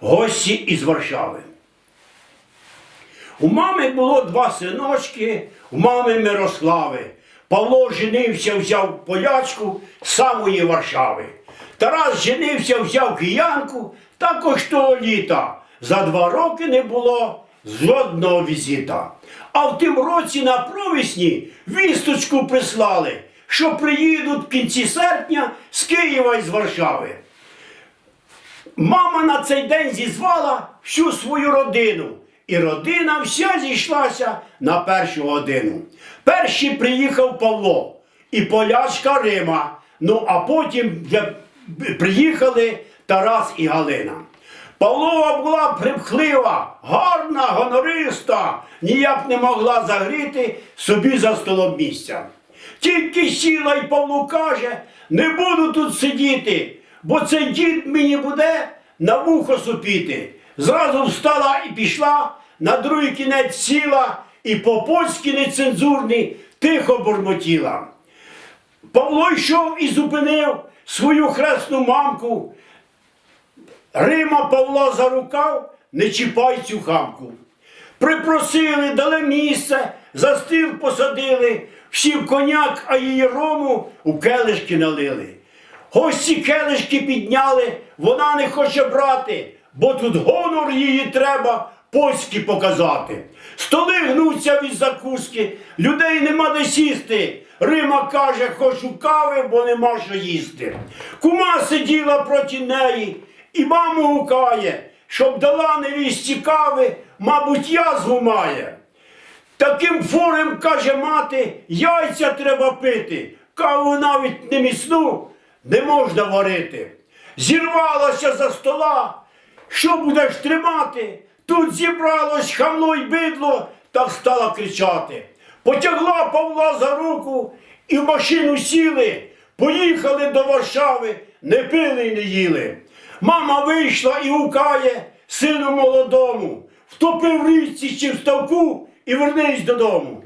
гості із Варшави. У мами було два синочки, у мами Мирослави. Павло женився, взяв полячку самої Варшави. Тарас женився, взяв киянку, також того літа. За два роки не було жодного візита. А в тим році на провісні вісточку прислали, що приїдуть в кінці серпня з Києва і з Варшави. Мама на цей день зізвала всю свою родину. І родина вся зійшлася на першу годину. Перший приїхав Павло і полячка Рима. Ну а потім приїхали Тарас і Галина. Павлова була примхлива, гарна, гонориста, ніяк не могла загріти собі за столом місця. Тільки сіла й Павло каже, не буду тут сидіти, бо цей дід мені буде на вухо супіти. Зразу встала і пішла, на другий кінець сіла і по-польськи нецензурні тихо бурмотіла. Павло йшов і зупинив свою хресну мамку. Рима Павла за рукав, не чіпай цю хамку. Припросили, дали місце, за стіл посадили, в коняк, а її рому у келишки налили. Гості келишки підняли, вона не хоче брати, бо тут гонор її треба польськи показати. Столи гнуться від закуски, людей нема де сісти. Рима каже, хочу кави, бо нема що їсти. Кума сиділа проти неї і маму гукає, щоб дала невісті кави, мабуть, язву має. Таким форем, каже мати, яйця треба пити, каву навіть не міцну не можна варити. Зірвалася за стола, що будеш тримати? Тут зібралось хамло й бидло та стала кричати. Потягла Павла за руку і в машину сіли, поїхали до Варшави, не пили й не їли. Мама вийшла і гукає сину молодому, втопив в річці чи в ставку і вернись додому.